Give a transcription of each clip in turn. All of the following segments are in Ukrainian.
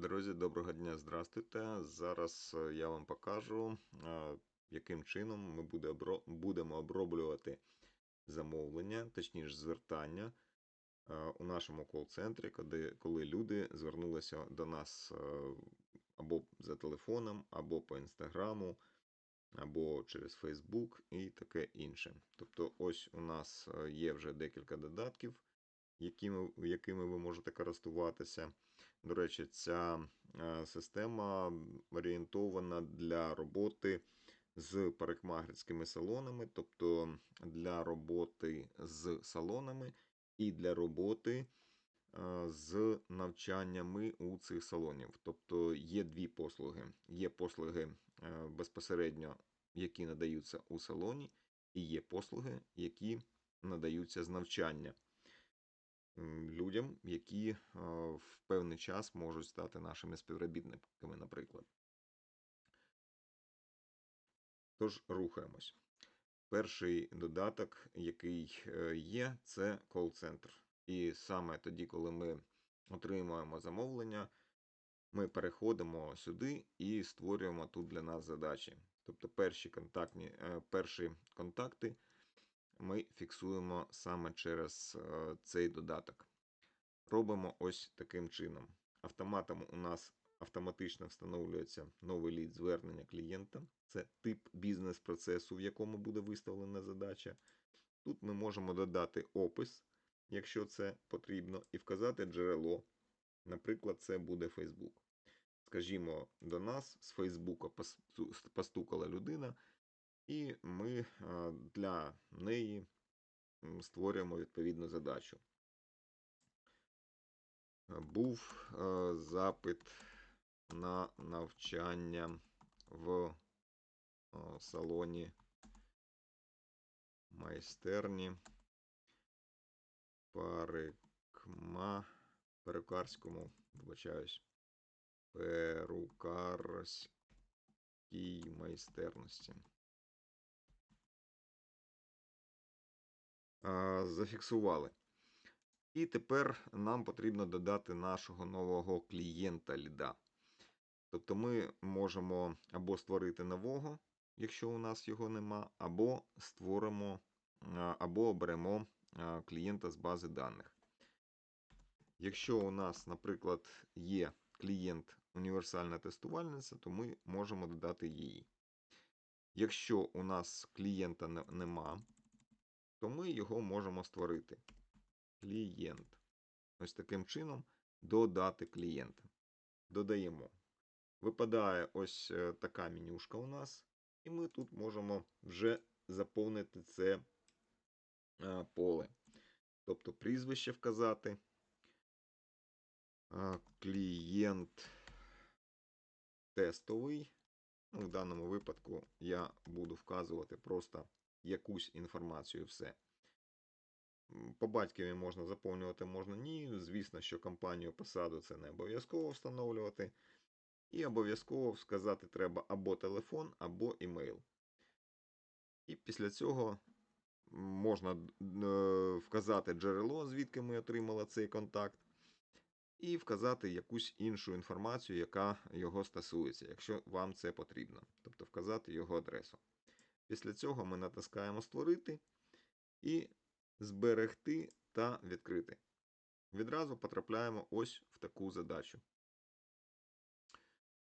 Друзі, доброго дня, здрастуйте. Зараз е, я вам покажу, е, яким чином ми будемо оброблювати замовлення, точніше звертання е, у нашому кол-центрі, коли, люди звернулися до нас або за телефоном, або по інстаграму, або через Фейсбук і таке інше. Тобто, ось у нас є вже декілька додатків, якими, якими ви можете користуватися. До речі, ця е, система орієнтована для роботи з парикмахерськими салонами, тобто для роботи з салонами і для роботи е, з навчаннями у цих салонів. Тобто є дві послуги. Є послуги е, безпосередньо, які надаються у салоні, і є послуги, які надаються з навчання людям, які в певний час можуть стати нашими співробітниками, наприклад. Тож рухаємось. Перший додаток, який е, є, це кол-центр. І саме тоді, коли ми отримуємо замовлення, ми переходимо сюди і створюємо тут для нас задачі. Тобто перші контактні, е, перші контакти ми фіксуємо саме через е, цей додаток. Робимо ось таким чином. Автоматом у нас автоматично встановлюється новий лід звернення клієнта. Це тип бізнес-процесу, в якому буде виставлена задача. Тут ми можемо додати опис, якщо це потрібно, і вказати джерело. Наприклад, це буде Facebook. Скажімо, до нас з Фейсбука постукала людина, і ми е, для неї створюємо відповідну задачу. Був е, запит на навчання в е, салоні майстерні парикма, перукарському, вибачаюсь, перукарській майстерності. Зафіксували. І тепер нам потрібно додати нашого нового клієнта ліда. Тобто ми можемо або створити нового, якщо у нас його нема, або створимо, або оберемо клієнта з бази даних. Якщо у нас, наприклад, є клієнт універсальна тестувальниця, то ми можемо додати її. Якщо у нас клієнта не- нема, то ми його можемо створити. Клієнт. Ось таким чином додати клієнта. Додаємо. Випадає ось е, така менюшка у нас, і ми тут можемо вже заповнити це е, поле. Тобто прізвище вказати. Клієнт тестовий. Ну, в даному випадку я буду вказувати просто якусь інформацію все. По батькові можна заповнювати, можна ні. Звісно, що компанію посаду це не обов'язково встановлювати. І обов'язково сказати треба або телефон, або імейл. І після цього можна е, вказати джерело, звідки ми отримали цей контакт, і вказати якусь іншу інформацію, яка його стосується, якщо вам це потрібно. Тобто вказати його адресу. Після цього ми натискаємо Створити і зберегти та відкрити. Відразу потрапляємо ось в таку задачу.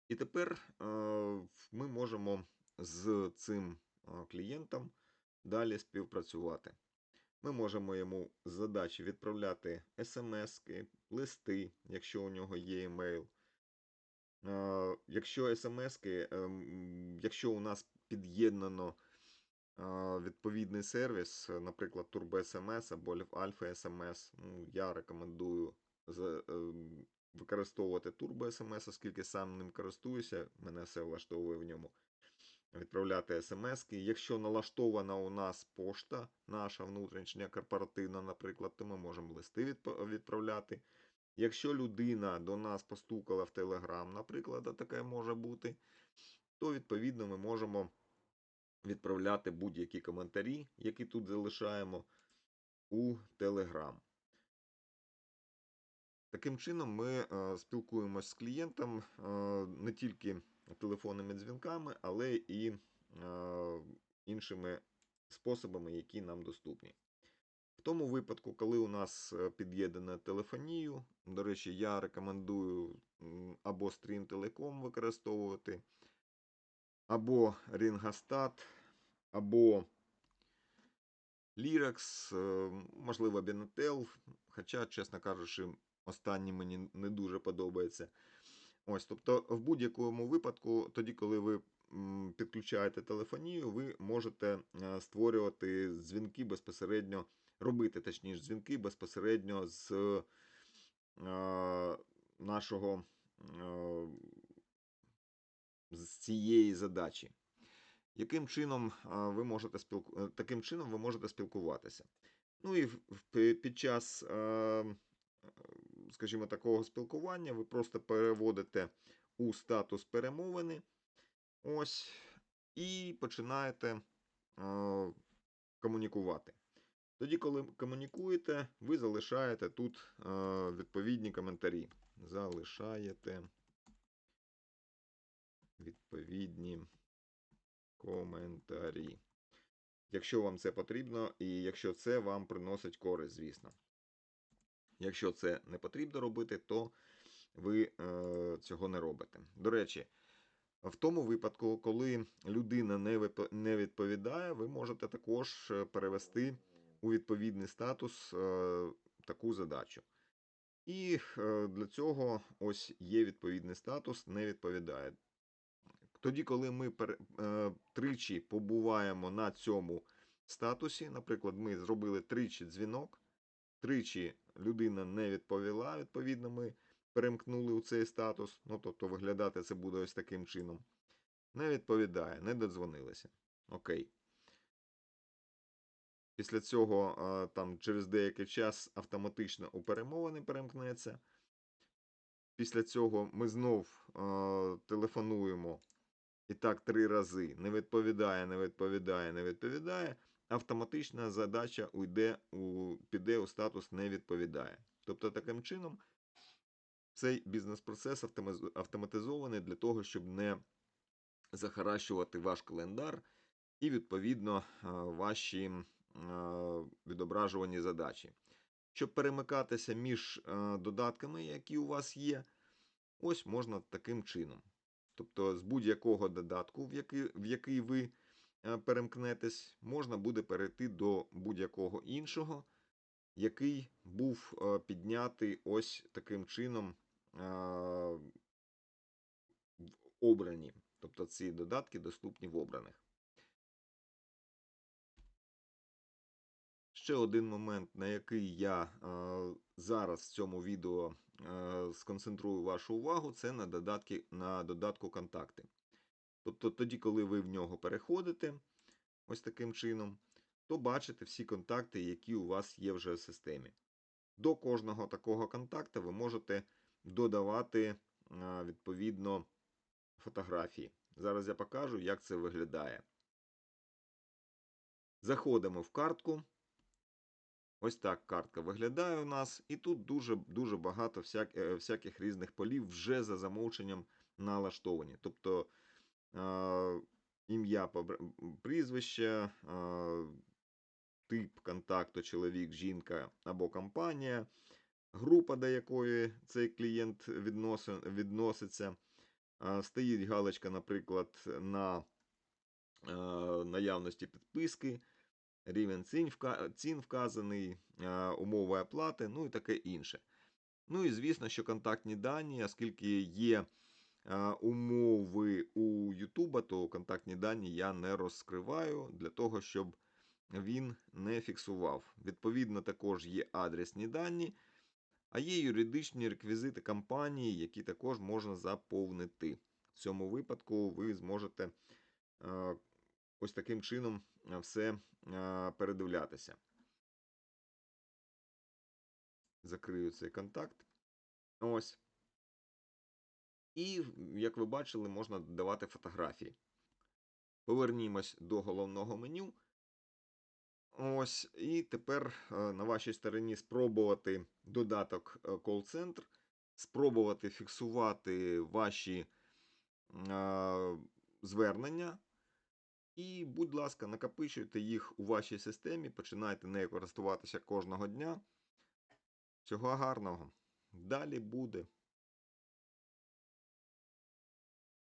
І тепер е, ми можемо з цим е, клієнтом далі співпрацювати. Ми можемо йому з задачі відправляти смс-ки, листи, якщо у нього є емейл. Е, Якщо смс-ки, ем, якщо у нас під'єднано відповідний сервіс, наприклад, Turbo SMS або Alpha SMS, ну, я рекомендую ем, використовувати Turbo SMS, оскільки сам ним користуюся, мене все влаштовує в ньому. Відправляти смс-ки. Якщо налаштована у нас пошта, наша внутрішня корпоративна, наприклад, то ми можемо листи відправляти. Якщо людина до нас постукала в Telegram, наприклад, таке може бути, то відповідно ми можемо відправляти будь-які коментарі, які тут залишаємо у Telegram. Таким чином, ми е, спілкуємось з клієнтом е, не тільки телефонними дзвінками, але і е, іншими способами, які нам доступні. В тому випадку, коли у нас під'єднана телефонію, до речі, я рекомендую або Stream Telecom використовувати, або Ringostat, або Lyrax, е, можливо, Benatel, хоча, чесно кажучи, останній мені не дуже подобається. Ось, тобто, в будь-якому випадку, тоді, коли ви підключаєте телефонію, ви можете е, створювати дзвінки безпосередньо, робити точніше дзвінки безпосередньо з е, нашого з цієї задачі. Яким чином ви можете спілку... е, таким чином ви можете спілкуватися? Ну і під час, скажімо, такого спілкування ви просто переводите у статус перемовини. Ось, і починаєте комунікувати. Тоді, коли комунікуєте, ви залишаєте тут відповідні коментарі. Залишаєте відповідні коментарі. Якщо вам це потрібно, і якщо це вам приносить користь, звісно. Якщо це не потрібно робити, то ви е, цього не робите. До речі, в тому випадку, коли людина не відповідає, ви можете також е, перевести у відповідний статус е, таку задачу. І е, для цього ось є відповідний статус, не відповідає. Тоді, коли ми е, тричі побуваємо на цьому статусі, наприклад, ми зробили тричі дзвінок, тричі людина не відповіла, відповідно, ми перемкнули у цей статус. Ну, тобто виглядати це буде ось таким чином. Не відповідає, не додзвонилися. Окей. Після цього е, там через деякий час автоматично у перемовини перемкнеться. Після цього ми знов е, телефонуємо і так три рази. Не відповідає, не відповідає, не відповідає. Автоматична задача уйде у, піде у статус не відповідає. Тобто, таким чином, цей бізнес-процес автоматизований для того, щоб не захаращувати ваш календар і, відповідно, ваші відображувані задачі. Щоб перемикатися між додатками, які у вас є, ось можна таким чином. Тобто з будь-якого додатку, в який, в який ви е, перемкнетесь, можна буде перейти до будь-якого іншого, який був е, піднятий ось таким чином е, в обрані. Тобто ці додатки доступні в обраних. Ще один момент, на який я зараз в цьому відео сконцентрую вашу увагу, це на, додатки, на додатку контакти. Тобто тоді, коли ви в нього переходите ось таким чином, то бачите всі контакти, які у вас є вже в системі. До кожного такого контакта ви можете додавати е, відповідно фотографії. Зараз я покажу, як це виглядає. Заходимо в картку. Ось так картка виглядає у нас, і тут дуже дуже багато всяк, е, всяких різних полів вже за замовченням налаштовані. Тобто е, ім'я, прізвище, е, тип контакту чоловік, жінка або компанія, група, до якої цей клієнт відноси, відноситься. Е, стоїть галочка, наприклад, на е, наявності підписки рівень цін, вказаний, е, умови оплати, ну і таке інше. Ну і звісно, що контактні дані, оскільки є е, умови у YouTube, то контактні дані я не розкриваю для того, щоб він не фіксував. Відповідно, також є адресні дані, а є юридичні реквізити компанії, які також можна заповнити. В цьому випадку ви зможете е, ось таким чином все е, передивлятися. Закрию цей контакт. Ось. І, як ви бачили, можна додавати фотографії. Повернімось до головного меню. Ось, і тепер е, на вашій стороні спробувати додаток е, call-центр, спробувати фіксувати ваші е, звернення. І, будь ласка, накопичуйте їх у вашій системі, починайте нею користуватися кожного дня. Всього гарного. Далі буде.